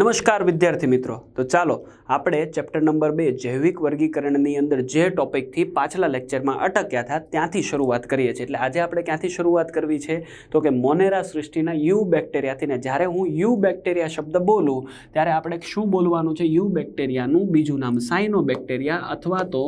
નમસ્કાર વિદ્યાર્થી મિત્રો. તો ચાલો આપણે ચેપ્ટર નંબર બે જૈવિક વર્ગીકરણની અંદર જે ટોપિકથી પાછલા લેક્ચરમાં અટક્યા હતા ત્યાંથી શરૂઆત કરીએ છીએ. એટલે આજે આપણે ક્યાંથી શરૂઆત કરવી છે? તો કે મોનેરા સૃષ્ટિના યુ બેક્ટેરિયાથી ને જ્યારે હું યુ બેક્ટેરિયા શબ્દ બોલું, ત્યારે આપણે શું બોલવાનું છે? યુ બેક્ટેરિયાનું બીજું નામ સાઇનો બેક્ટેરિયા અથવા તો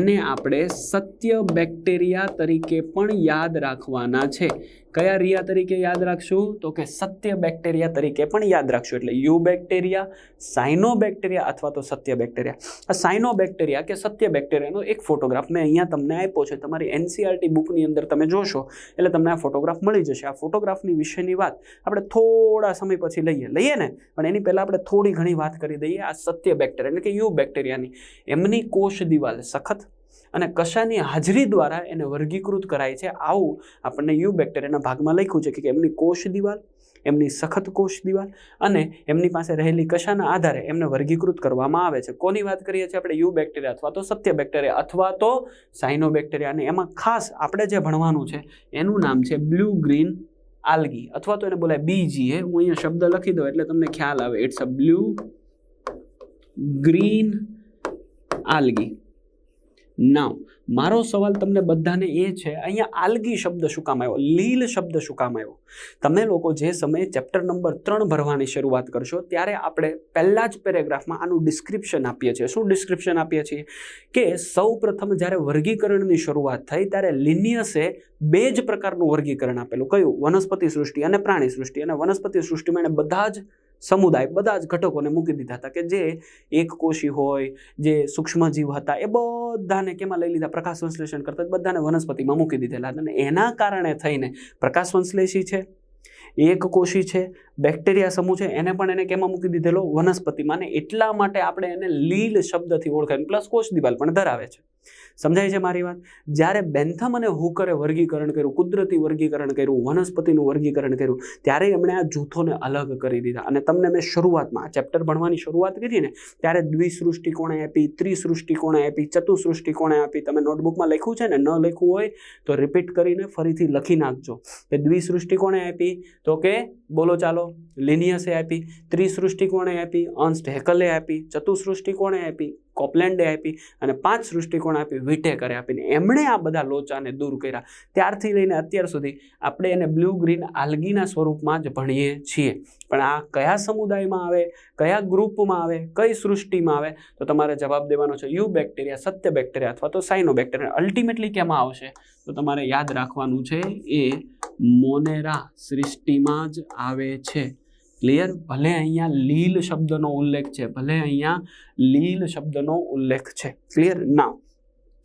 એને આપણે સત્ય બેક્ટેરિયા તરીકે પણ યાદ રાખવાના છે. કયા રિયા તરીકે યાદ રાખશું? તો કે સત્ય બેક્ટેરિયા તરીકે પણ યાદ રાખશું. એટલે યુ બેક્ટેરિયા સાઇનો બેક્ટેરિયા અથવા તો સત્ય બેક્ટેરિયા. આ સાઇનો બેક્ટેરિયા કે સત્ય બેક્ટેરિયાનો એક ફોટોગ્રાફ મેં અહીંયા તમને આપ્યો છે. તમારી એનસીઆરટી બુકની અંદર તમે જોશો, એટલે તમને આ ફોટોગ્રાફ મળી જશે. આ ફોટોગ્રાફની વિશેની વાત આપણે થોડા સમય પછી લઈએ. લઈએ ને? પણ એની પહેલાં આપણે થોડી ઘણી વાત કરી દઈએ આ સત્ય બેક્ટેરિયા, એટલે કે યુ બેક્ટેરિયાની. એમની કોષ દિવાલ સખત અને કશાની હાજરી દ્વારા એને વર્ગીકૃત કરાય છે. આવું આપણને યુ બેક્ટેરિયાના ભાગમાં લખ્યું છે કે એમની કોષ દિવાલ, એમની સખત કોષ દિવાલ અને એમની પાસે રહેલી કશાના આધારે એમને વર્ગીકૃત કરવામાં આવે છે. કોની વાત કરીએ છીએ આપણે? યુ બેક્ટેરિયા અથવા તો સત્ય બેક્ટેરિયા અથવા તો સાઇનો બેક્ટેરિયા અને એમાં ખાસ આપણે જે ભણવાનું છે, એનું નામ છે બ્લુ ગ્રીન આલ્ગી. અથવા તો એને બોલાય બીજીએ. હું અહીંયા શબ્દ લખી દઉં એટલે તમને ખ્યાલ આવે. It's a blue green algae now મારો સવાલ તમને બધાને એ છે, અહીંયા આલગી શબ્દ શું કામ આવ્યો? લીલ શબ્દ શું કામ આવ્યો? તમે લોકો જે સમયે ચેપ્ટર નંબર ત્રણ ભરવાની શરૂઆત કરશો, ત્યારે આપણે પહેલાં જ પેરેગ્રાફમાં આનું ડિસ્ક્રિપ્શન આપીએ છીએ. શું ડિસ્ક્રિપ્શન આપીએ છીએ? કે સૌ પ્રથમ જ્યારે વર્ગીકરણની શરૂઆત થઈ, ત્યારે લિનિયસે બે જ પ્રકારનું વર્ગીકરણ આપેલું. કયું? વનસ્પતિ સૃષ્ટિ અને પ્રાણી સૃષ્ટિ. અને વનસ્પતિ સૃષ્ટિમાં એણે બધા જ સમુદાય બધા જ ઘટકોને મૂકી દીધા હતા કે જે એક કોષી હોય, જે સૂક્ષ્મજીવ હતા, એ બધાને કેમાં લઈ લીધા? પ્રકાશ સંશ્લેષણ કરતા બધાને વનસ્પતિમાં મૂકી દીધેલા હતા. અને એના કારણે થઈને પ્રકાશ સંશ્લેષી છે, એક કોષી છે, બેક્ટેરિયા સમૂહ છે, એને પણ એને કેમાં મૂકી દીધેલો? વનસ્પતિમાં. ને એટલા માટે આપણે એને લીલ શબ્દથી ઓળખાય. પ્લસ કોષ દિવાલ પણ ધરાવે છે. સમજાય છે મારી વાત? જ્યારે બેન્થમ અને હુકરે વર્ગીકરણ કર્યું, કુદરતી વર્ગીકરણ કર્યું, વનસ્પતિનું વર્ગીકરણ કર્યું ત્યારે એમણે આ જૂથોને અલગ કરી દીધા. અને તમને મેં શરૂઆતમાં આ ચેપ્ટર ભણવાની શરૂઆત કરી ને, ત્યારે દ્વિસૃષ્ટિ કોણે આપી ત્રિસૃષ્ટિ કોણે આપી ચતુસૃષ્ટિ કોણે આપી. તમે નોટબુકમાં લખ્યું છે ને, ન લખ્યું હોય તો રિપીટ કરીને ફરીથી લખી નાખજો. કે દ્વિસૃષ્ટિ કોણે આપી, તો કે, બોલો ચાલો લિનિયસે આપી ત્રિસૃષ્ટિ કોણે આપી અંશ હેકલે આપી ચતુસૃષ્ટિ કોણે આપી કોપલેન્ડે આપી અને પાંચ સૃષ્ટિકોણ આપી, વિટેકરે આપીને. એમણે આ બધા લોચાને દૂર કર્યા. ત્યારથી લઈને અત્યાર સુધી આપણે એને બ્લુ ગ્રીન આલ્ગીના સ્વરૂપમાં જ ભણીએ છીએ. પણ આ કયા સમુદાયમાં આવે, કયા ગ્રુપમાં આવે, કઈ સૃષ્ટિમાં આવે, તો તમારે જવાબ દેવાનો છે યુ બેક્ટેરિયા, સત્ય બેક્ટેરિયા અથવા તો સાઇનો બેક્ટેરિયા. અલ્ટિમેટલી કેમાં આવશે? તો તમારે યાદ રાખવાનું છે એ મોનેરા સૃષ્ટિમાં જ આવે છે. ક્લિયર ભલે અહીંયા લીલ શબ્દનો ઉલ્લેખ છે, ભલે અહીંયા લીલ શબ્દનો ઉલ્લેખ છે. ક્લિયર ના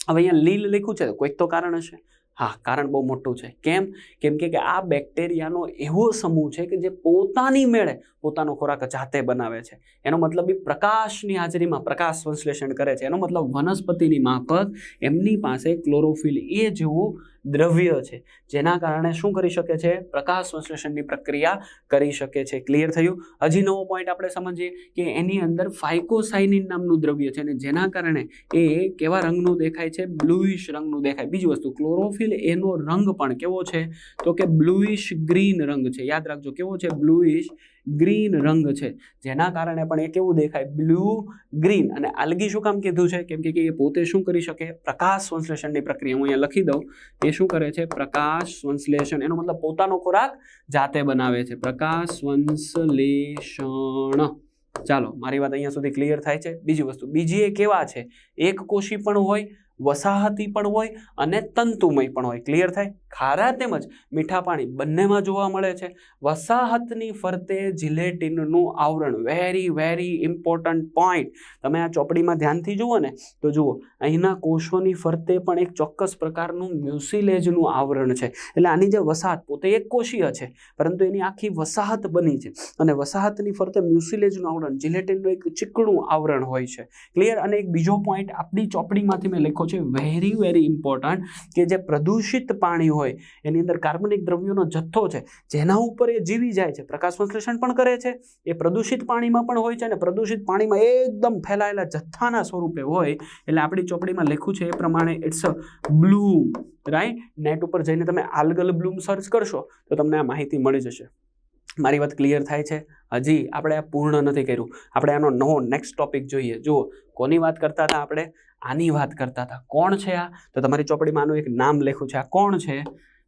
હવે અહીંયા લીલ લખ્યું છે કોઈક તો કારણ હશે. હા, કારણ બહુ મોટું છે. કેમ? કેમ કે આ બેક્ટેરિયાનો એવો સમૂહ છે કે જે પોતાની મેળે પોતાનો ખોરાક જાતે બનાવે છે. એનો મતલબ એ પ્રકાશની હાજરીમાં પ્રકાશ સંશ્લેષણ કરે છે. એનો મતલબ વનસ્પતિની માફક એમની પાસે ક્લોરોફિલ એ જેવું દ્રવ્ય છે. જેના કારણે શું કરી શકે છે? પ્રકાશ સંશ્લેષણની પ્રક્રિયા કરી શકે છે. ક્લિયર થયું? હજી નવો પોઈન્ટ આપણે સમજીએ કે એની અંદર ફાઇકોસાઇનિન નામનું દ્રવ્ય છે અને જેના કારણે એ કેવા રંગનું દેખાય છે? બ્લુઇશ રંગનું દેખાય. બીજી વસ્તુ ક્લોરોફિલ એનો રંગ પણ કેવો છે? તો કે બ્લુઇશ ગ્રીન રંગ છે. યાદ રાખજો, કેવો છે? બ્લુઇશ ગ્રીન રંગ છે. જેના કારણે પણ એ કેવું દેખાય? બ્લુ ગ્રીન અને આલ્ગી શું કામ કીધું છે? કેમ કે એ પોતે શું કરી શકે? પ્રકાશ સંશ્લેષણની પ્રક્રિયા હું અહીંયા લખી દઉં. એ શું કરે છે? પ્રકાશ સંશ્લેષણ. એનો મતલબ પોતાનો ખોરાક જાતે બનાવે છે. પ્રકાશ સંશ્લેષણ. ચાલો, મારી વાત અહીંયા સુધી ક્લિયર થાય છે. બીજી વસ્તુ, બીજી એ કેવા છે? એક કોષી પણ હોય વસાહતી પણ હોય અને તંતુમય પણ હોય. ક્લિયર થાય? ખારા તેમજ મીઠા પાણી બંનેમાં જોવા મળે છે. વસાહતની ફરતે જિલેટિનનું આવરણ. વેરી વેરી ઇમ્પોર્ટન્ટ પોઈન્ટ તમે આ ચોપડીમાં ધ્યાનથી જુઓ ને, તો જુઓ, અહીંના કોષોની ફરતે પણ એક ચોક્કસ પ્રકારનું મ્યુસિલેજનું આવરણ છે. એટલે આની જે વસાહત, પોતે એક કોષીય છે, પરંતુ એની આખી વસાહત બની છે. અને વસાહતની ફરતે મ્યુસિલેજનું આવરણ, જિલેટિનનું એક ચીકણું આવરણ હોય છે. ક્લિયર અને એક બીજો પોઈન્ટ આપણી ચોપડીમાંથી મેં લખ્યો છે વેરી વેરી ઇમ્પોર્ટન્ટ કે જે પ્રદૂષિત પાણી હોય, એની અંદર કાર્બનિક દ્રવ્યોનો જથ્થો છે, જેના ઉપર એ જીવી જાય છે, પ્રકાશ સંશ્લેષણ પણ કરે છે, એ પ્રદૂષિત પાણીમાં પણ હોય છે અને પ્રદૂષિત પાણીમાં એકદમ ફેલાયેલા જથ્થાના સ્વરૂપે હોય, એટલે આપણી ચોપડીમાં લખ્યું છે એ પ્રમાણે it's a bloom right net ઉપર જઈને તમે આલ્ગલ બ્લૂમ સર્ચ કરશો, તો તમને આ માહિતી મળી જશે. મારી વાત ક્લિયર થાય છે? હજી આપણે આ પૂર્ણ નથી કર્યું. આપણે આનો નવો નેક્સ્ટ ટોપિક જોઈએ. જુઓ, કોની વાત કરતા હતા આપણે? આની વાત કરતા હતા. કોણ છે આ? તો તમારી ચોપડીમાં આનું એક નામ લખ્યું છે. આ કોણ છે?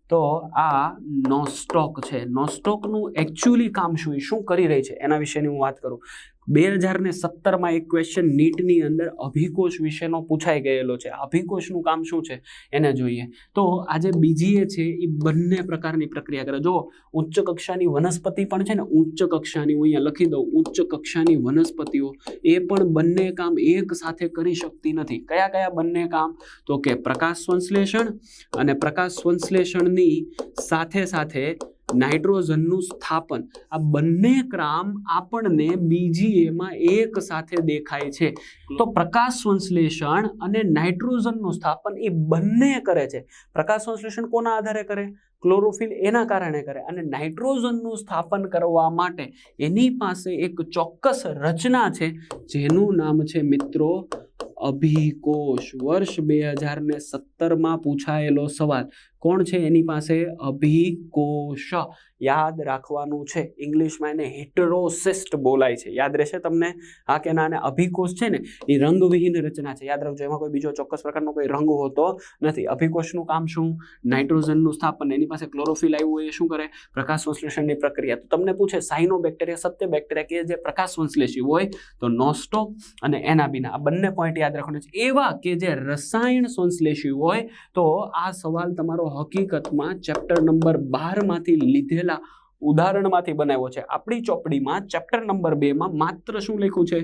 તો આ નોસ્ટોક છે. નોસ્ટોકનું એકચ્યુઅલી કામ શું? શું કરી રહી છે? એના વિશેની હું વાત કરું. બે હજાર ને સત્તરમાં એક ક્વેશ્ચન નીટની અંદર અભિકોષ વિશેનો પૂછાઈ ગયેલો છે. અભિકોષનું કામ શું છે? એને જોઈએ. તો આજે બીજી છે એ બંને પ્રકારની પ્રક્રિયા કરે. જો ઉચ્ચ કક્ષાની વનસ્પતિ પણ છે ને, ઉચ્ચ કક્ષાની, હું અહીંયા લખી દઉં, ઉચ્ચ કક્ષાની વનસ્પતિઓ, એ પણ બંને કામ એક સાથે કરી શકતી નથી. કયા કયા બંને કામ? તો કે પ્રકાશ સંશ્લેષણ અને પ્રકાશ સંશ્લેષણની સાથે સાથે નાઇટ્રોજનનું સ્થાપન. આ બંને ક્રામ આપણને બીજી એમાં એક સાથે દેખાય છે. તો પ્રકાશ સંશ્લેષણ અને નાઇટ્રોજનનું સ્થાપન એ બંને કરે છે. પ્રકાશ સંશ્લેષણ કોના આધારે કરે? ક્લોરોફિલ એના કારણે કરે. અને નાઇટ્રોજનનું સ્થાપન કરવા માટે એની પાસે એક ચોક્કસ રચના છે જેનું નામ છે મિત્રો અભિકોષ. વર્ષ બે હજાર ને સત્તરમાં પૂછાયેલો સવાલ. કોણ છે એની પાસે? અભિકોષ. યાદ રાખવાનું છે. ઇંગ્લિશમાં એને હિટરોસિસ્ટ બોલાય છે. યાદ રહેશે તમને? હા કે ના? અભિકોષ છે ને, એ રંગવિહીન રચના છે. યાદ રાખજો, એમાં કોઈ બીજો ચોક્કસ પ્રકારનો કોઈ રંગ હોતો નથી. અભિકોષનું કામ શું? નાઇટ્રોજનનું સ્થાપન. એની પાસે ક્લોરોફિલ આવ્યું હોય એ શું કરે? પ્રકાશ સંશ્લેષણની પ્રક્રિયા. તો તમને પૂછે સાઇનો બેક્ટેરિયા સત્ય બેક્ટેરિયા કે જે પ્રકાશ સંશ્લેષી હોય? તો નોસ્ટો અને એના બિના. આ બંને પોઈન્ટ યાદ રાખવાના છે. એવા કે જે રસાયણ સંશ્લેષી હોય, તો આ સવાલ તમારો હકીકતમાં ચેપ્ટર નંબર બારમાંથી લીધેલા ઉદાહરણમાંથી બનાવ્યો છે. આપણી ચોપડીમાં ચેપ્ટર નંબર બેમાં માત્ર શું લખ્યું છે?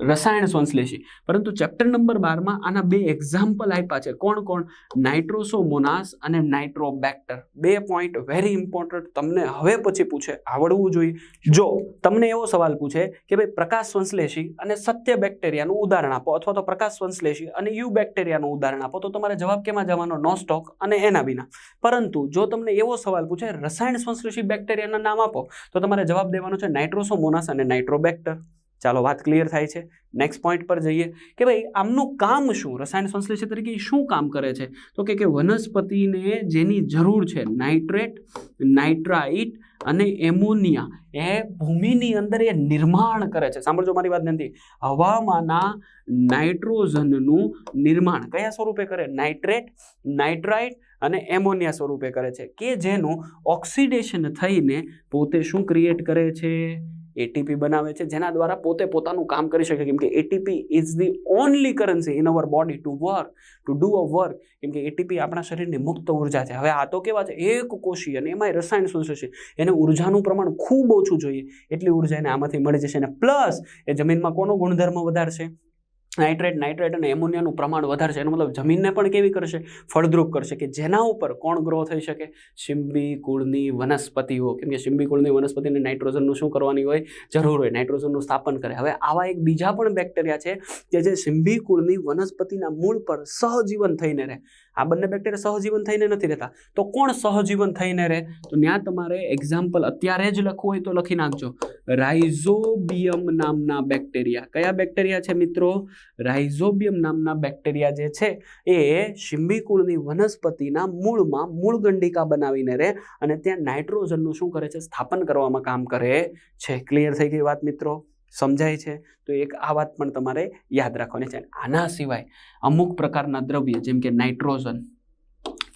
રસાયણ સંશ્લેષી પરંતુ ચેપ્ટર નંબર બારમાં આના બે એક્ઝામ્પલ આપ્યા છે. કોણ કોણ? નાઇટ્રોસોમોનાસ અને નાઇટ્રોબેક્ટર બે પોઈન્ટ વેરી ઇમ્પોર્ટન્ટ તમને હવે પછી પૂછે, આવડવું જોઈએ. જો તમને એવો સવાલ પૂછે કે ભાઈ પ્રકાશ સંશ્લેષી અને સત્ય બેક્ટેરિયાનું ઉદાહરણ આપો અથવા તો પ્રકાશ સંશ્લેષી અને યુ બેક્ટેરિયાનું ઉદાહરણ આપો, તો તમારે જવાબ કેમાં જવાનો? નો સ્ટોક અને એના વિના. પરંતુ જો તમને એવો સવાલ પૂછે, રસાયણ સંશ્લેષી બેક્ટેરિયાના નામ આપો, તો તમારે જવાબ દેવાનો છે નાઇટ્રોસોમોનાસ અને નાઇટ્રોબેક્ટર ચાલો વાત ક્લિયર થાય છે. નેક્સ્ટ પોઈન્ટ પર જઈએ કે ભાઈ આમનું કામ શું? રસાયણ સંશ્લેષણ તરીકે શું કામ કરે છે? તો કે કે વનસ્પતિને જેની જરૂર છે, નાઇટ્રેટ, નાઇટ્રાઇટ અને એમોનિયા, એ ભૂમિની અંદર એ નિર્માણ કરે છે. સાંભળજો મારી વાત નથી હવામાંના નાઇટ્રોજનનું નિર્માણ કયા સ્વરૂપે કરે? નાઇટ્રેટ, નાઇટ્રાઇટ અને એમોનિયા સ્વરૂપે કરે છે. કે જેનું ઓક્સિડેશન થઈને પોતે શું ક્રિએટ કરે છે? એટીપી બનાવે છે, જેના દ્વારા પોતે પોતાનું કામ કરી શકે. કેમ કે ATP is the only currency in our body to work to do a work કેમ કે એટીપી આપણા શરીરની મુક્ત ઊર્જા છે. હવે આ તો કેવા છે? એક કોષી અને એમાંય રસાયણ સંશ્લેષી એને ઉર્જાનું પ્રમાણ ખૂબ ઓછું જોઈએ. એટલી ઊર્જા એને આમાંથી મળી જશે. અને પ્લસ એ જમીનમાં કોનો ગુણધર્મ વધારશે? નાઇટ્રેટ નાઇટ્રેટ અને એમોનિયાનું પ્રમાણ વધારશે. એનો મતલબ જમીનને પણ કેવી કરશે? ફળદ્રુપ કરશે કે જેના ઉપર કોણ ગ્રો થઈ શકે? શિંબી, કુળની વનસ્પતિઓ. કેમ કે શિંબી, કુળની વનસ્પતિને નાઇટ્રોજનનું શું કરવાની હોય? જરૂર હોય. નાઇટ્રોજનનું સ્થાપન કરે. હવે આવા એક બીજા પણ બેક્ટેરિયા છે કે જે શિંબી, કુળની વનસ્પતિના મૂળ પર સહજીવન થઈને રહે. આ બંને બેક્ટેરિયા સહજીવન થઈને નથી રહેતા. તો કોણ સહજીવન થઈને રહે? તો ત્યાં તમારે એક્ઝામ્પલ અત્યારે જ લખવું હોય તો લખી નાખજો. રાઇઝોબિયમ નામના બેક્ટેરિયા કયા બેક્ટેરિયા છે મિત્રો? રાઇઝોબિયમ નામના બેક્ટેરિયા જે છે, એ શિંબીકુળની વનસ્પતિના મૂળમાં મૂળ ગંડિકા બનાવીને રહે અને ત્યાં નાઇટ્રોજનનું શું કરે છે? સ્થાપન કરવામાં કામ કરે છે. ક્લિયર થઈ ગઈ વાત મિત્રો? સમજાય છે? તો એક આ વાત પણ તમારે યાદ રાખવાની છે. આના સિવાય અમુક પ્રકારના દ્રવ્ય જેમ કે નાઇટ્રોજન,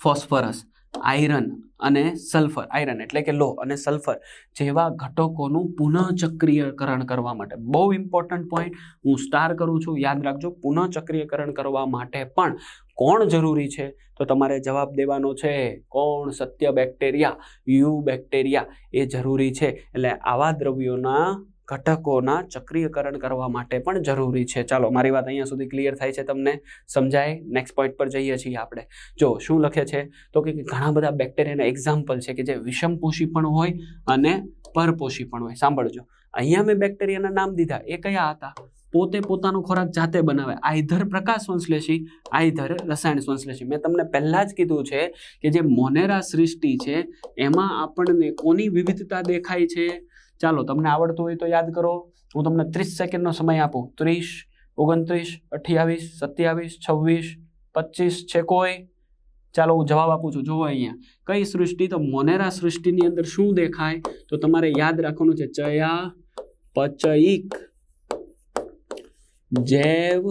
ફોસ્ફરસ, આયરન અને સલ્ફર, આયરન એટલે કે લો અને સલ્ફર જેવા ઘટકોનું પુનઃચક્રીયકરણ કરવા માટે. બહુ ઇમ્પોર્ટન્ટ પોઈન્ટ હું સ્ટાર કરું છું. યાદ રાખજો, પુનઃચક્રીયકરણ કરવા માટે પણ કોણ જરૂરી છે? તો તમારે જવાબ દેવાનો છે, કોણ? સત્ય બેક્ટેરિયા યુ બેક્ટેરિયા એ જરૂરી છે. એટલે આવા દ્રવ્યોના ઘટકોના ચક્રીયકરણ કરવા માટે પણ જરૂરી છે. ચાલો, મારી વાત અહીંયા સુધી ક્લિયર થાય છે તમને? સમજાય? નેક્સ્ટ પોઈન્ટ પર જઈએ છીએ આપણે. જો, શું લખે છે? તો કે ઘણા બધા બેક્ટેરિયાના એક્ઝામ્પલ છે કે જે વિષમપોષી પણ હોય અને પરપોષી પણ હોય. સાંભળજો. અહીંયા મેં બેક્ટેરિયાના નામ દીધા. એ કયા હતા? પોતે પોતાનો ખોરાક જાતે બનાવે. આઈધર પ્રકાશ સંશ્લેષી, આઈધર રસાયણ સંશ્લેષી. મેં તમને પહેલાં જ કીધું છે કે જે મોનેરા સૃષ્ટિ છે, એમાં આપણને કોની વિવિધતા દેખાય છે? ચાલો, તમને આવડતું હોય તો યાદ કરો. હું તમને ત્રીસ સેકન્ડનો સમય આપું. ત્રીસ, ઓગણત્રીસ, અઠ્યાવીસ, સત્યાવીસ, છવ્વીસ, પચીસ, છે કોઈ? ચાલો, હું જવાબ આપું છું. જુઓ અહીંયા. કઈ સૃષ્ટિ? તો મોનેરા સૃષ્ટિની અંદર શું દેખાય? તો તમારે યાદ રાખવાનું છે ચયા પચઈક જૈવ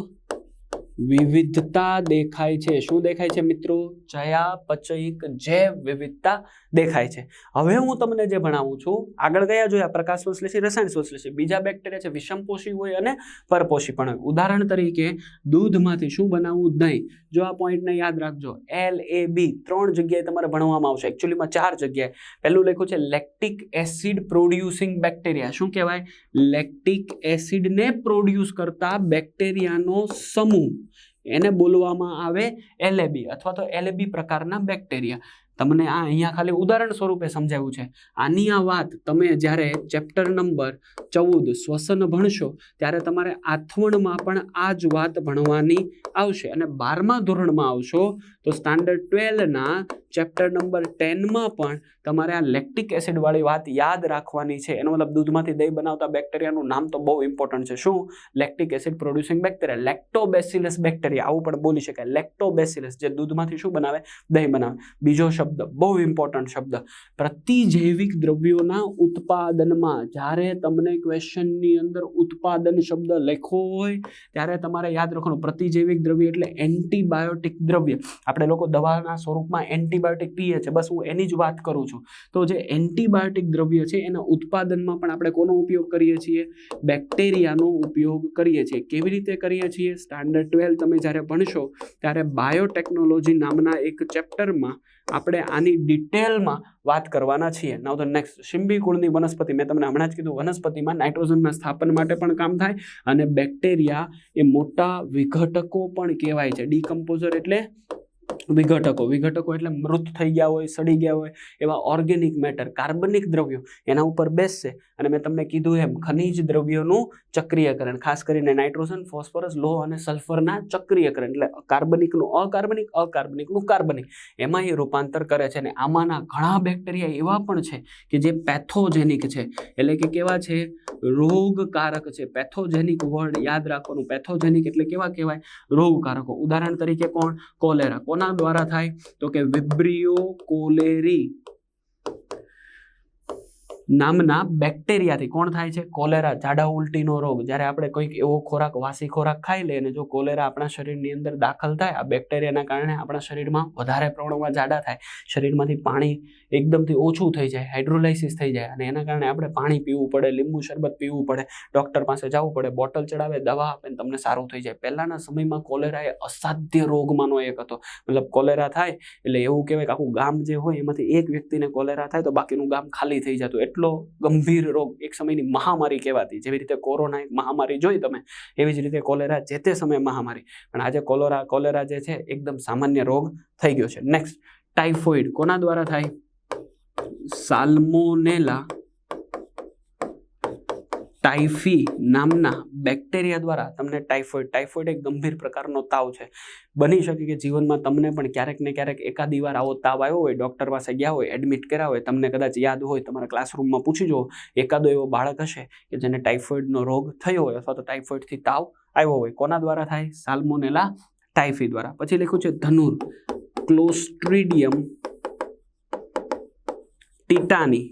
વિવિધતા દેખાય છે. શું દેખાય છે મિત્રો? ચયા પચઈક જૈવ વિવિધતા દેખાય છે. હવે હું તમને જે ભણાવું છું, આગળ ગયા જોયા, પ્રકાશ સંશ્લેષી રસાયણ સંશ્લેષી બીજા બેક્ટેરિયા છે વિષમપોષી હોય અને પરપોષી પણ હોય. ઉદાહરણ તરીકે, દૂધમાંથી શું બનાવવું? દહીં. જો આ પોઈન્ટને યાદ રાખજો એલ એ બી ત્રણ જગ્યાએ તમારે ભણવામાં આવશે. એકચ્યુઅલીમાં ચાર જગ્યાએ. પહેલું લખ્યું છે લેક્ટિક એસિડ પ્રોડ્યુસિંગ બેક્ટેરિયા શું કહેવાય? લેક્ટિક એસિડને પ્રોડ્યુસ કરતા બેક્ટેરિયાનો સમૂહ. એને બોલવામાં આવે એલેબી અથવા તો એલેબી પ્રકારના બેક્ટેરિયા તમને આ અહીંયા ખાલી ઉદાહરણ સ્વરૂપે સમજાવ્યું છે. આની આ વાત તમે જ્યારે ચેપ્ટર નંબર ચૌદ શ્વસન ભણશો, ત્યારે તમારે આથવણમાં પણ આ જ વાત ભણવાની આવશે અને બારમા ધોરણમાં આવશો તો સ્ટાન્ડર્ડ ટ્વેલ્વના ચેપ્ટર નંબર ટેનમાં પણ તમારે આ લેક્ટિક એસિડવાળી વાત યાદ રાખવાની છે. એનો મતલબ દૂધમાંથી દહીં બનાવતા બેક્ટેરિયાનું નામ તો બહુ ઇમ્પોર્ટન્ટ છે. શું? Lactic acid producing bacteria lactobacillus bacteria આવું પણ બોલી શકાય. લેક્ટોબેસિલસ જે દૂધમાંથી શું બનાવે? દહીં બનાવે. બીજો શબ્દ, બહુ ઇમ્પોર્ટન્ટ શબ્દ. પ્રતિજૈવિક દ્રવ્યોના ઉત્પાદનમાં જ્યારે તમને ક્વેશ્ચનની અંદર ઉત્પાદન શબ્દ લખ્યો હોય, ત્યારે તમારે યાદ રાખવાનું. પ્રતિજૈવિક દ્રવ્ય એટલે એન્ટીબાયોટિક દ્રવ્ય. આપણે લોકો દવાના સ્વરૂપમાં એન્ટીબાયોટિક પીએ છીએ બસ હું એની જ વાત કરું છું. તો જે એન્ટીબાયોટિક દ્રવ્ય છે, એના ઉત્પાદનમાં પણ આપણે કોનો ઉપયોગ કરીએ છીએ? બેક્ટેરિયાનો ઉપયોગ કરીએ છીએ. કેવી રીતે કરીએ છીએ? સ્ટાન્ડર્ડ ટ્વેલ્વ તમે જ્યારે ભણશો, ત્યારે બાયોટેકનોલોજી નામના એક ચેપ્ટરમાં આપણે આની ડિટેલમાં વાત કરવાના છીએ. નાવ ધ નેક્સ્ટ શિંબી કુળની વનસ્પતિ. મેં તમને હમણાં જ કીધું, વનસ્પતિમાં નાઇટ્રોજનના સ્થાપન માટે પણ કામ થાય અને બેક્ટેરિયા એ મોટા વિઘટકો પણ કહેવાય છે. ડીકમ્પોઝર એટલે વિઘટકો. વિઘટકો એટલે મૃત થઈ ગયા હોય, સડી ગયા હોય એવા ઓર્ગેનિક મેટર કાર્બનિક દ્રવ્યો એના ઉપર બેસશે. અને મેં તમને કીધું એમ, ખનિજ દ્રવ્યોનું ચક્રીયકરણ, ખાસ કરીને નાઇટ્રોજન ફોસ્ફરસ લોહ અને સલ્ફરના ચક્રીયકરણ. એટલે કાર્બનિકનું અકાર્બનિક અકાર્બનિકનું કાર્બનિક એમાં એ રૂપાંતર કરે છે અને આમાંના ઘણા બેક્ટેરિયા એવા પણ છે કે જે પેથોજેનિક છે. એટલે કે કેવા છે? રોગકારક છે. પેથોજેનિક વર્ડ યાદ રાખવાનું. પેથોજેનિક એટલે કેવા કહેવાય? રોગકારકો. ઉદાહરણ તરીકે કોણ? કોલેરા. કોના દ્વારા થાય? તો કે વિબ્રિયો કોલેરી. નામના બેક્ટેરિયાથી કોણ થાય છે? કોલેરા, જાડા ઉલટીનો રોગ. જ્યારે આપણે કોઈક એવો ખોરાક, વાસી ખોરાક ખાઈ લઈએ અને જો કોલેરા આપણા શરીરની અંદર દાખલ થાય, આ બેક્ટેરિયાના કારણે આપણા શરીરમાં વધારે પ્રમાણમાં જાડા થાય. શરીરમાંથી પાણી એકદમથી ઓછું થઈ જાય, હાઇડ્રોલાઇસિસ થઈ જાય અને એના કારણે આપણે પાણી પીવું પડે, લીંબુ શરબત પીવું પડે, ડૉક્ટર પાસે જવું પડે, બોટલ ચડાવે, દવા આપે તમને સારું થઈ જાય. પહેલાંના સમયમાં કોલેરા એ અસાધ્ય રોગમાંનો એક હતો. મતલબ કોલેરા થાય એટલે એવું કહેવાય કે આખું ગામ જે હોય એમાંથી એક વ્યક્તિને કોલેરા થાય તો બાકીનું ગામ ખાલી થઈ જતું. એટલો ગંભીર રોગ એક સમયની મહામારી કહેવાતી. જેવી રીતે કોરોના એક મહામારી જોઈ તમે, એવી જ રીતે કોલેરા જે તે સમયે મહામારી. પણ આજે કોલેરા કોલેરા જે છે, એકદમ સામાન્ય રોગ થઈ ગયો છે. નેક્સ્ટ ટાઇફોઇડ કોના દ્વારા થાય? સાલ્મોનેલા ટાઇફી નામના બેક્ટેરિયા દ્વારા તમને ટાઇફોઇડ ટાઇફોઇડ એક ગંભીર પ્રકારનો તાવ છે. બની શકે કે જીવનમાં તમને પણ ક્યારેક ને ક્યારેક એકાદી વાર આવો તાવ આવ્યો હોય, ડૉક્ટર પાસે ગયા હોય, એડમિટ કર્યા હોય, તમને કદાચ યાદ હોય, તમારા ક્લાસરૂમમાં પૂછી જુઓ, એકાદો એવો બાળક હશે કે જેને ટાઇફોઇડનો રોગ થયો હોય અથવા તો ટાઇફોઇડથી તાવ આવ્યો હોય. કોના દ્વારા થાય? સાલ્મોનેલા ટાઇફી દ્વારા. પછી લખ્યું છે ધનુર, ક્લોસ્ટ્રીડિયમ ટીટાની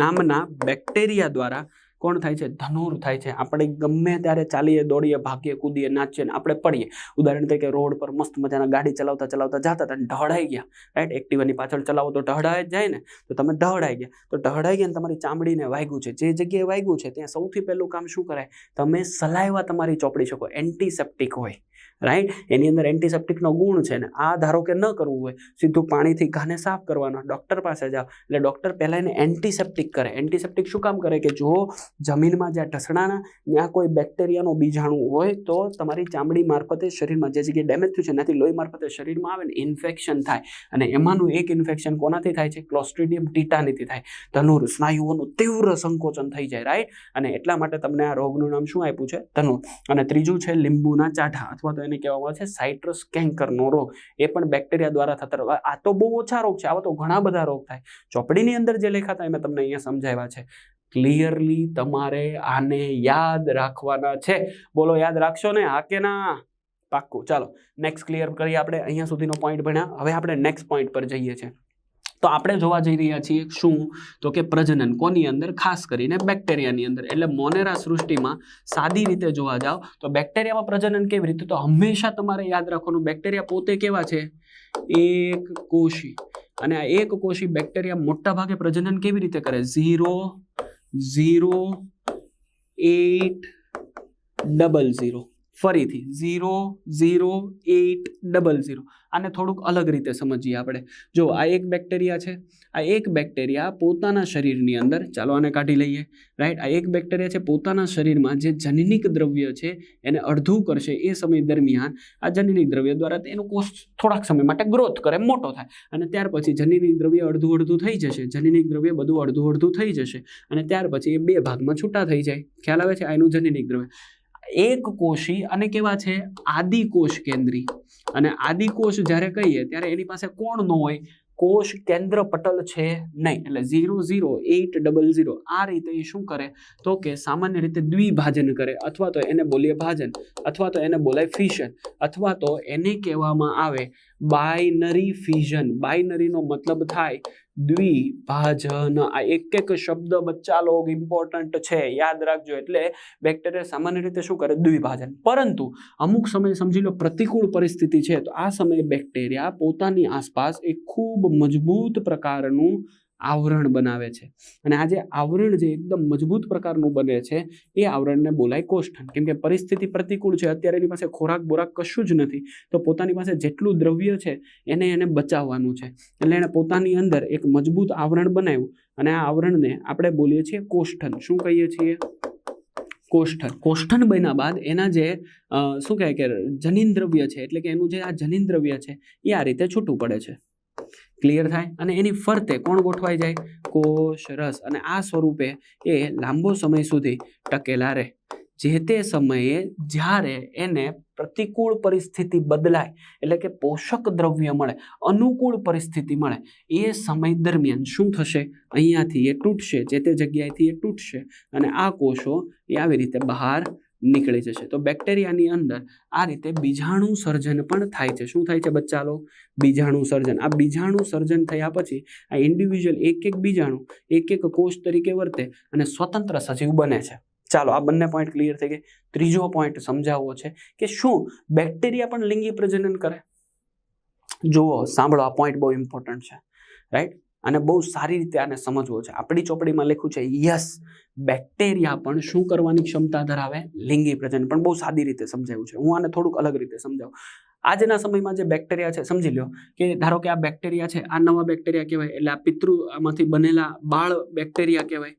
નામના બેક્ટેરિયા દ્વારા કોણ થાય છે? ધનુર થાય છે. આપણે ગમે ત્યારે ચાલીએ, દોડીએ, ભાગીએ, કૂદીએ, નાચીએ ને આપણે પડીએ, ઉદાહરણ તરીકે રોડ પર મસ્ત મજાના ગાડી ચલાવતા ચલાવતા જતા અને ઢળાઈ ગયા રાઈટ એક્ટિવાની પાછળ ચલાવો તો ઢળાઈ જ જાય ને, તો તમે ઢળાઈ ગયા. તો ઢળાઈ ગયા ને તમારી ચામડીને વાગ્યું છે. જે જગ્યાએ વાગ્યું છે, ત્યાં સૌથી પહેલું કામ શું કરાય? તમે સલાઈવા તમારી ચોપડી શકો. એન્ટીસેપ્ટિક હોય. રાઈટ એની અંદર એન્ટીસેપ્ટિકનો ગુણ છે ને આ ધારો કે ન કરવું હોય, સીધું પાણીથી ઘાને સાફ કરવાનો. ડૉક્ટર પાસે જાઓ. એટલે ડૉક્ટર પહેલાં એને એન્ટિસેપ્ટિક કરે. એન્ટિસેપ્ટિક શું કામ કરે કે જો જમીનમાં જ્યાં ઢસણાના, ત્યાં કોઈ બેક્ટેરિયાનો બીજાણુ હોય તો તમારી ચામડી મારફતે શરીરમાં જે જગ્યાએ ડેમેજ થયું છે, એનાથી લોહી મારફતે શરીરમાં આવે ને ઇન્ફેક્શન થાય. અને એમાંનું એક ઇન્ફેક્શન કોનાથી થાય છે? ક્લોસ્ટ્રીડિયમ ટીટાનીથી થાય. ધનુર, સ્નાયુઓનું તીવ્ર સંકોચન થઈ જાય રાઈટ અને એટલા માટે તમને આ રોગનું નામ શું આપ્યું છે? ધનુર. અને ત્રીજું છે લીંબુના ચાઠા અથવા તો એને કહેવામાં આવે છે સાઇટ્રસ કેન્કરનો રોગ. એ પણ બેક્ટેરિયા દ્વારા થતા આ તો બહુ ઓછા રોગ છે. આવા તો ઘણા બધા રોગ થાય. ચોપડીની અંદર જે લેખાતા એ મેં તમને અહીંયા સમજાવ્યા છે. ક્લિયરલી તમારે આને યાદ રાખવાના છે. બોલો, યાદ રાખશો ને? હા કે ના? પાક્કું. ચાલો નેક્સ્ટ ક્લિયર કરીએ આપણે. અહીંયા સુધીનો પોઈન્ટ ભણ્યા. હવે આપણે નેક્સ્ટ પોઈન્ટ પર જઈએ છીએ. તો આપણે જોવા જઈ રહ્યા છીએ શું? તો કે પ્રજનન કોની અંદર? ખાસ કરીને બેક્ટેરિયાની અંદર. એટલે મોનેરા સૃષ્ટિમાં સાદી રીતે જોવા જાઓ તો બેક્ટેરિયામાં પ્રજનન કેવી રીતે? તો હંમેશા તમારે યાદ રાખવાનું, બેક્ટેરિયા પોતે કેવા છે? એક કોશી. અને આ એક કોષી બેક્ટેરિયા મોટા ભાગે પ્રજનન કેવી રીતે કરે? Zero zero, eight, double zero. ફરીથી zero zero, eight, double zero. આને થોડુંક અલગ રીતે સમજીએ આપણે. જો આ એક બેક્ટેરિયા છે, આ એક બેક્ટેરિયા પોતાના શરીરની અંદર, ચાલો આને કાઢી લઈએ રાઈટ આ એક બેક્ટેરિયા છે, પોતાના શરીરમાં જે જનનિક દ્રવ્ય છે, એને અડધું કરશે એ સમય દરમિયાન. આ જનનિક દ્રવ્ય દ્વારા તેનો કોષ થોડાક સમય માટે ગ્રોથ કરે, મોટો થાય. અને ત્યાર પછી જનનિક દ્રવ્ય અડધું અડધું થઈ જશે, જનનિક દ્રવ્ય બધું અડધું અડધું થઈ જશે. અને ત્યાર પછી એ બે ભાગમાં છૂટા થઈ જાય. ખ્યાલ આવે છે આ એનું જનનિક દ્રવ્ય? એક કોષી અને કેવા છે? આદિકોષ કેન્દ્રી. અને આદિકોષ જ્યારે કહીએ ત્યારે એની પાસે કોણ ન હોય? કોષ કેન્દ્ર પટલ છે નહીં. એટલે zero zero eight double zero. આ રીતે એ શું કરે? તો કે સામાન્ય રીતે દ્વિભાજન કરે. અથવા તો એને બોલીએ ભાજન. અથવા તો એને બોલાય ફિશન. અથવા તો એને કહેવામાં આવે બાયનરી ફિઝન. બાયનરીનો મતલબ થાય દ્વિભાજન. આ એક એક શબ્દ બચ્ચા લોગ ઇમ્પોર્ટન્ટ છે. યાદ રાખજો. એટલે બેક્ટેરિયા સામાન્ય રીતે શું કરે? દ્વિભાજન. પરંતુ અમુક સમય સમજી લો પ્રતિકૂળ પરિસ્થિતિ છે, તો આ સમયે બેક્ટેરિયા પોતાની આસપાસ એક ખૂબ મજબૂત પ્રકારનું આવરણ બનાવે છે. અને આ જે આવરણ જે એકદમ મજબૂત પ્રકારનું બને છે, એ આવરણને બોલાય કોષ્ઠન. કેમ કે પરિસ્થિતિ પ્રતિકૂળ છે, અત્યારે એની પાસે ખોરાક બોરાક કશું જ નથી. તો પોતાની પાસે જેટલું દ્રવ્ય છે, એને એને બચાવવાનું છે. એટલે એણે પોતાની અંદર એક મજબૂત આવરણ બનાવ્યું. અને આ આવરણને આપણે બોલીએ છીએ કોષ્ઠન. શું કહીએ છીએ? કોષ્ઠન. કોષ્ઠન બન્યા બાદ એના જે શું કહે કે જનીન દ્રવ્ય છે, એટલે કે એનું જે આ જનીન દ્રવ્ય છે, એ આ રીતે છૂટું પડે છે. ક્લિયર થાય અને એની ફરતે કોણ ગોઠવાઈ જાય? કોષ રસ. અને આ સ્વરૂપે એ લાંબો સમય સુધી ટકેલા રહે. જે તે સમયે જ્યારે એને પ્રતિકૂળ પરિસ્થિતિ બદલાય, એટલે કે પોષક દ્રવ્ય મળે, અનુકૂળ પરિસ્થિતિ મળે, એ સમય દરમિયાન શું થશે? અહીંયાથી એ તૂટશે. જે તે જગ્યાએથી એ તૂટશે. અને આ કોષો એ આવી રીતે બહાર નીકળી જશે. તો બેક્ટેરિયાની અંદર આ રીતે બીજાણુ સર્જન પણ થાય છે. શું થાય છે બચ્ચાલો? બીજાણુ સર્જન. આ બીજાણુ સર્જન થયા પછી આ ઇન્ડિવિજ્યુઅલ એક એક બીજાણુ એક એક કોષ તરીકે વર્તે અને સ્વતંત્ર સજીવ બને છે. ચાલો, આ બંને પોઈન્ટ ક્લિયર થઈ ગઈ. ત્રીજો પોઈન્ટ સમજાવવો છે કે શું બેક્ટેરિયા પણ લિંગી પ્રજનન કરે? જુઓ, સાંભળો, આ પોઈન્ટ બહુ ઇમ્પોર્ટન્ટ છે. રાઈટ અને બહુ સારી રીતે આને સમજવો છે. આપણી ચોપડીમાં લખ્યું છે, યસ, બેક્ટેરિયા પણ શું કરવાની ક્ષમતા ધરાવે? લિંગી પ્રજનન. પણ બહુ સાદી રીતે સમજાવ્યું છે. હું આને થોડુંક અલગ રીતે સમજાવું. આજના સમયમાં જે બેક્ટેરિયા છે, સમજી લો કે ધારો કે આ બેક્ટેરિયા છે, આ નવા બેક્ટેરિયા કહેવાય, એટલે આ પિતૃમાંથી બનેલા બાળ બેક્ટેરિયા કહેવાય.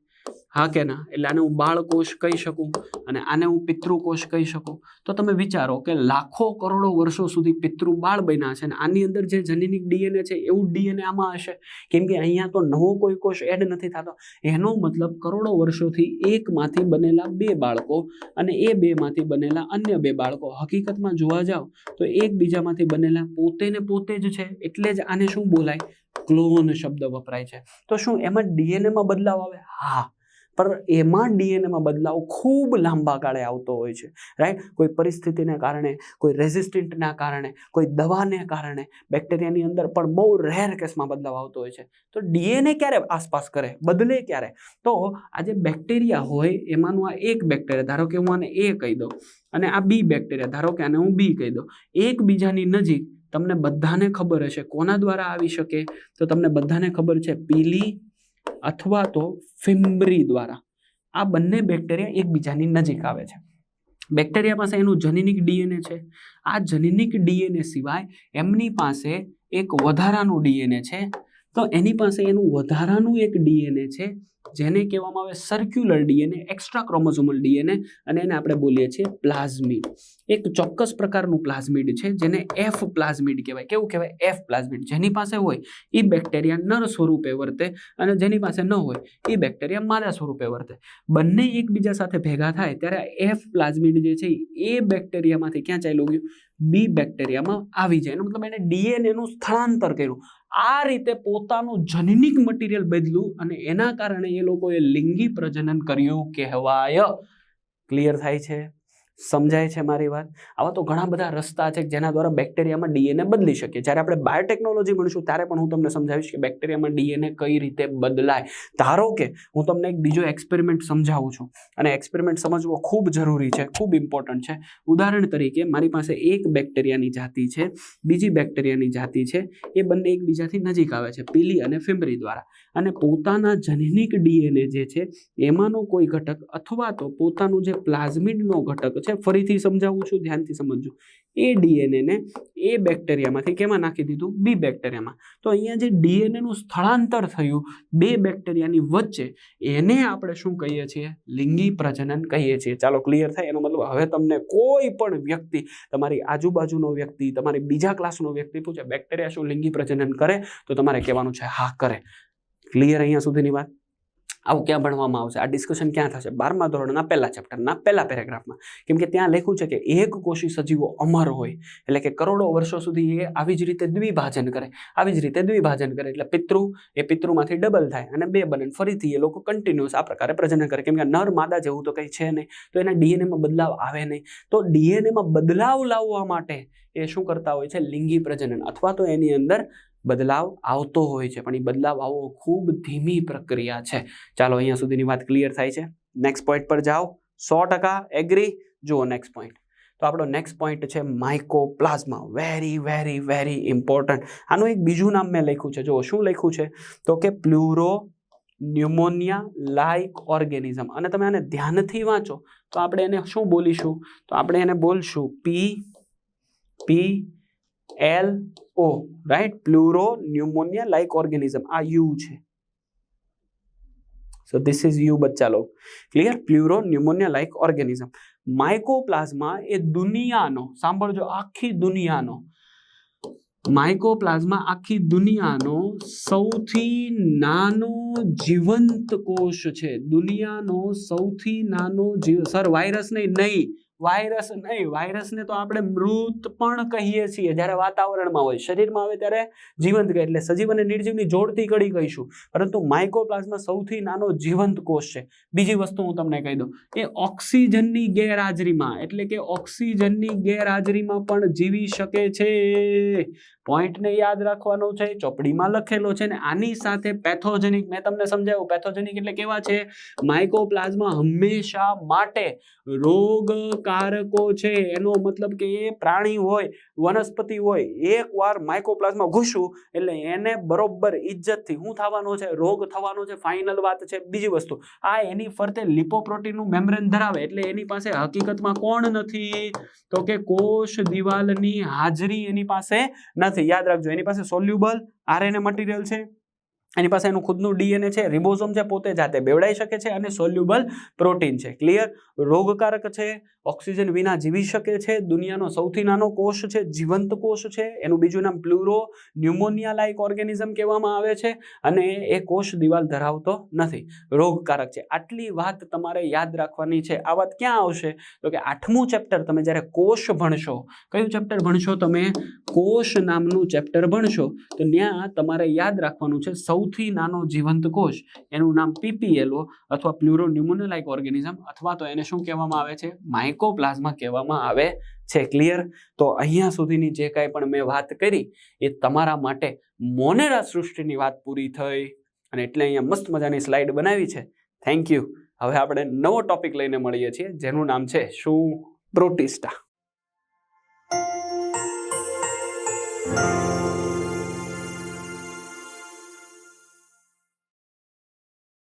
હા કે ના? એટલે આને હું બાળકોષ કહી શકું અને આને હું પિતૃકોષ કહી શકું? તો તમે વિચારો કે લાખો કરોડો વર્ષો સુધી પિતૃ બાળ બન્યા છે અને આની અંદર જે જનીનિક ડીએનએ છે, એવું ડીએનએ આમાં હશે? કેમ કે અહીંયા તો નવો કોઈ કોષ એડ નથી થતો. એનો મતલબ કરોડો વર્ષોથી એકમાંથી બનેલા બે બાળકો અને એ બેમાંથી બનેલા અન્ય બે બાળકો. હકીકતમાં જોવા જાઓ તો એકબીજામાંથી બનેલા પોતે ને પોતે જ છે, એટલે જ આને શું બોલાય? ક્લોન શબ્દ વપરાય છે. તો શું એમાં ડીએનએમાં બદલાવ આવે? હા. પણ એમાં ડીએનએમાં બદલાવ ખૂબ લાંબા ગાળે આવતો હોય છે રાઈટ કોઈ પરિસ્થિતિને કારણે, કોઈ રેઝિસ્ટન્ટના કારણે, કોઈ દવાને કારણે બેક્ટેરિયાની અંદર પણ બહુ રેર કેસમાં બદલાવ આવતો હોય છે. તો ડીએનએ ક્યારે આસપાસ કરે, બદલે ક્યારે? તો આ જે બેક્ટેરિયા હોય, એમાંનું આ એક બેક્ટેરિયા, ધારો કે હું આને એ કહી દઉં અને આ બી બેક્ટેરિયા, ધારો કે આને હું બી કહી દઉં, એકબીજાની નજીક તમને બધાને ખબર હશે કોના દ્વારા આવી શકે? તો તમને બધાને ખબર છે, પીલી અથવા તો ફિમ્બ્રી દ્વારા. આ બંને બેક્ટેરિયા એકબીજાની નજીક આવે છે. બેક્ટેરિયા પાસે એનું જનીનિક ડીએનએ છે. આ જનીનિક ડીએનએ સિવાય એમની પાસે એક વધારાનું ડીએનએ છે. તો એની પાસે એનું વધારાનું એક ડીએનએ છે, જેને કહેવામાં આવે circular DNA extra chromosomal DNA, અને એને આપણે બોલીએ છીએ પ્લાઝમિડ એક ચોક્કસ પ્રકારનું પ્લાઝમિડ છે, જેને એફ પ્લાઝમિડ કહેવાય. કેવું કહેવાય? એફ પ્લાઝમિડ જેની પાસે હોય એ બેક્ટેરિયા નર સ્વરૂપે વર્તે અને જેની પાસે ન હોય એ બેક્ટેરિયા માદા સ્વરૂપે વર્તે. બંને એકબીજા સાથે ભેગા થાય ત્યારે એફ પ્લાઝમિડ જે છે એ બેક્ટેરિયામાંથી ક્યાં ચાલ્યું ગયું? બી બેક્ટેરિયામાં આવી જાય. એનો મતલબ એને ડીએનએનું સ્થળાંતર કર્યું. આ રીતે પોતાનું જનનિક મટીરિયલ બદલું અને એના કારણે એ લોકોએ લિંગી પ્રજનન કર્યું કહેવાય. ક્લિયર થાય છે? સમજાય છે મારી વાત? આવા તો ઘણા બધા રસ્તા છે જેના દ્વારા બેક્ટેરિયામાં ડીએનએ બદલી શકીએ. જ્યારે આપણે બાયોટેકનોલોજી ભણીશું, ત્યારે પણ હું તમને સમજાવીશ કે બેક્ટેરિયામાં ડીએનએ કઈ રીતે બદલાય. ધારો કે હું તમને એક બીજો એક્સપેરિમેન્ટ સમજાવું છું. અને એક્સપેરિમેન્ટ સમજવો ખૂબ જરૂરી છે, ખૂબ ઇમ્પોર્ટન્ટ છે. ઉદાહરણ તરીકે, મારી પાસે એક બેક્ટેરિયાની જાતિ છે, બીજી બેક્ટેરિયાની જાતિ છે, એ બંને એકબીજાથી નજીક આવે છે, પીલી અને ફિમરી દ્વારા. અને પોતાના જનનિક ડીએનએ જે છે, એમાંનો કોઈ ઘટક અથવા તો પોતાનું જે પ્લાઝમિડનો ઘટક છે, ફરીથી સમજાવું છું, ધ્યાનથી સમજજો. એ ડીએનએને એ બેક્ટેરિયામાંથી કેમાં નાખી દીધું? બી બેક્ટેરિયામાં. તો અહીંયા જે ડીએનએનું સ્થળાંતર થયું, બે બેક્ટેરિયાની વચ્ચે, એને આપણે શું કહીએ છીએ? લિંગી પ્રજનન કહીએ છીએ. ચાલો ક્લિયર થાય? એનો મતલબ હવે તમને કોઈ પણ વ્યક્તિ, તમારી આજુબાજુનો વ્યક્તિ, તમારી બીજા ક્લાસનો વ્યક્તિ પૂછે, બેક્ટેરિયા શું લિંગી પ્રજનન કરે? તો તમારે કહેવાનું છે, હા, કરે. ક્લિયર અહીંયા સુધીની વાત? આવું ક્યાં ભણવામાં આવશે? આ ડિસ્કશન ક્યાં થશે? બારમા ધોરણના પહેલા ચેપ્ટરના પહેલા પેરેગ્રાફમાં કેમ કે ત્યાં લખ્યું છે કે એક કોશી સજીવો અમર હોય. એટલે કે કરોડો વર્ષો સુધી એ આવી જ રીતે દ્વિભાજન કરે. આવી જ રીતે દ્વિભાજન કરે. એટલે પિતૃ, એ પિતૃમાંથી ડબલ થાય અને બે બને ફરીથી એ લોકો કન્ટિન્યુઅસ આ પ્રકારે પ્રજનન કરે. કેમ કે નર માદા જેવું તો કંઈ છે નહીં. તો એના ડીએનએમાં બદલાવ આવે નહીં. તો ડીએનએમાં બદલાવ લાવવા માટે એ શું કરતા હોય છે? લિંગી પ્રજનન. અથવા તો એની અંદર બદલાવ આવતો હોય છે. પણ એ બદલાવ આવવો ખૂબ ધીમી પ્રક્રિયા છે. ચાલો અહીંયા સુધીની વાત ક્લિયર થાય છે. નેક્સ્ટ પોઈન્ટ પર જાઓ. સો ટકા એગ્રી જુઓ નેક્સ્ટ પોઈન્ટ તો આપણો નેક્સ્ટ પોઈન્ટ છે mycoplasma very very very important આનું એક બીજું નામ મેં લખ્યું છે. જુઓ, શું લખ્યું છે? તો કે પ્લુરો ન્યુમોનિયા લાઇક ઓર્ગેનિઝમ અને તમે આને ધ્યાનથી વાંચો. તો આપણે એને શું બોલીશું? તો આપણે એને બોલશું. P P L O right pleuropneumonia like organism આ યુ છે. સો ધીસ ઇઝ યુ બચ્ચા log clear pleuropneumonia like organism mycoplasma એ દુનિયાનો, સાંભળજો, આખી દુનિયાનો. માઇકોપ્લાઝમા આખી દુનિયાનો સૌથી નાનો જીવંત કોષ છે. દુનિયાનો સૌથી નાનો જીવ, સર વાયરસ નહીં નહીં. વાયરસ નહીં, વાયરસને તો આપણે મૃત પણ કહીએ છીએ. જ્યારે વાતાવરણમાં હોય, શરીરમાં આવે ત્યારે જીવંત કહે એટલે સજીવ અને નિર્જીવની જોડતી કડી કહીશું. પરંતુ માઇકોપ્લાઝમા સૌથી નાનો જીવંત કોષ છે. બીજી વસ્તુ હું તમને કહી દઉં. એ ઓક્સિજનની ગેરહાજરીમાં, એટલે કે ઓક્સિજનની ગેરહાજરીમાં પણ જીવી શકે છે. પોઈન્ટને યાદ રાખવાનો છે, ચોપડીમાં લખેલો છે ને આની સાથે પેથોજેનિક, મેં તમને સમજાવ્યું, પેથોજેનિક એટલે કેવા છે? માઇકોપ્લાઝમા હંમેશા માટે રોગકારકો છે. એનો મતલબ કે એ પ્રાણી હોય વનસ્પતિ હોય, એકવાર માઇકોપ્લાઝમાં ઘૂસું એટલે એને બરોબર ઇજ્જતથી શું થવાનો છે, રોગ થવાનો છે ફાઇનલ વાત છે, બીજી વસ્તુ. આ એની ફરતે લિપોપ્રોટીનનું મેમ્બ્રેન ધરાવે, એટલે એની પાસે હકીકતમાં કોણ નથી? તો કે કોષ દિવાલની હાજરી એની પાસે નથી. યાદ રાખજો, એની પાસે સોલ્યુબલ આરએનએ મટીરિયલ છે. એની પાસે એનું ખુદનું ડીએનએ છે રિબોઝોમ છે, પોતે જાતે બેવડાઈ શકે છે અને સોલ્યુબલ પ્રોટીન છે. ક્લિયર રોગકારક છે ઓક્સિજન વિના જીવી શકે છે, દુનિયાનો સૌથી નાનો કોષ છે, જીવંત કોષ છે, એનું બીજું નામ પ્લુરો ન્યુમોનિયા લાઇક ઓર્ગેનિઝમ કહેવામાં આવે છે અને એ કોષ દિવાલ ધરાવતો નથી. રોગકારક છે. આટલી વાત તમારે યાદ રાખવાની છે. આ વાત ક્યાં આવશે? તો કે આઠમું ચેપ્ટર તમે જ્યારે કોષ ભણશો, કયું ચેપ્ટર ભણશો તમે? કોષ નામનું ચેપ્ટર ભણશો, તો ત્યાં તમારે યાદ રાખવાનું છે સૌથી નાનો જીવંત કોષ, એનું નામ પીપીએલઓ અથવા પ્લ્યુરોન્યુમોનલાઇક ઓર્ગેનિઝમ અથવા તો એને શું કહેવામાં આવે છે? માઇકોપ્લાઝમા કહેવામાં આવે છે. ક્લિયર તો અહીંયા સુધીની જે કાંઈ પણ મેં વાત કરી, એ તમારા માટે મોનેરા સૃષ્ટિની વાત પૂરી થઈ. અને એટલે અહીંયા મસ્ત મજાની સ્લાઇડ બનાવી છે. થેન્ક યુ હવે આપણે નવો ટોપિક લઈને મળીએ છીએ, જેનું નામ છે શું? પ્રોટિસ્ટા.